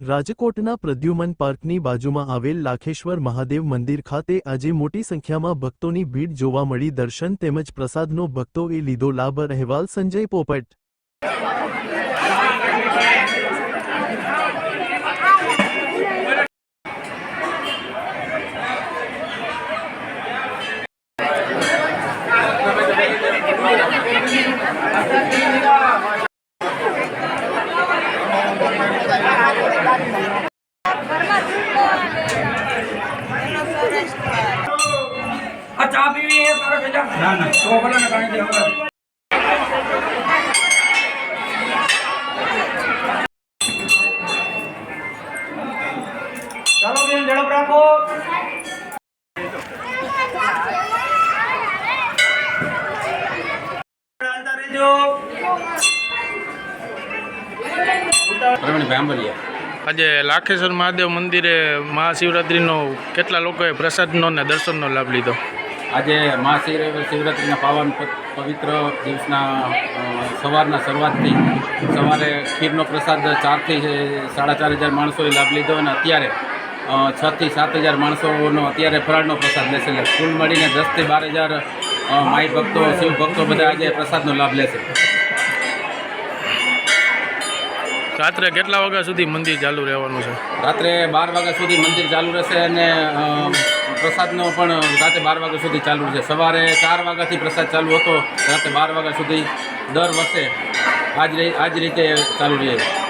રાજકોટના પ્રદ્યુમન પાર્કની બાજુમાં આવેલ લાખેશ્વર મહાદેવ મંદિર ખાતે આજે મોટી સંખ્યામાં ભક્તોની ભીડ જોવા મળી. દર્શન તેમજ પ્રસાદનો ભક્તોએ લીધો લાભ. અહેવાલ સંજય પોપટ. આ ચા પીવી એ તારે ભેજા ના ના. તો ભલે ને કાંઈ દે ચાલો બેન ઝડપ રાખો. પ્રવીણભાઈ આંબલિયા આજે લાખેશ્વર મહાદેવ મંદિરે મહાશિવરાત્રિનો કેટલા લોકોએ પ્રસાદનો ને દર્શનનો લાભ લીધો? આજે મહાશિવ શિવરાત્રિના પાવન પવિત્ર દિવસના સવારના શરૂઆતથી સવારે ખીરનો પ્રસાદ ચારથી સાડા ચાર હજાર માણસોએ લાભ લીધો અને અત્યારે છથી સાત હજાર માણસોનો અત્યારે ફરાળનો પ્રસાદ લેશે એટલે કુલ મળીને દસથી બાર હજાર માઈ ભક્તો, શિવ ભક્તો બધા આજે પ્રસાદનો લાભ લેશે. રાત્રે કેટલા વાગ્યા સુધી મંદિર ચાલુ રહેવાનું છે? રાત્રે બાર વાગ્યા સુધી મંદિર ચાલુ રહેશે અને પ્રસાદનો પણ રાતે બાર વાગ્યા સુધી ચાલુ રહેશે સવારે ચાર વાગ્યાથી પ્રસાદ ચાલુ હતો. રાતે બાર વાગ્યા સુધી દર વર્ષે આજ આજ રીતે ચાલુ રહે છે.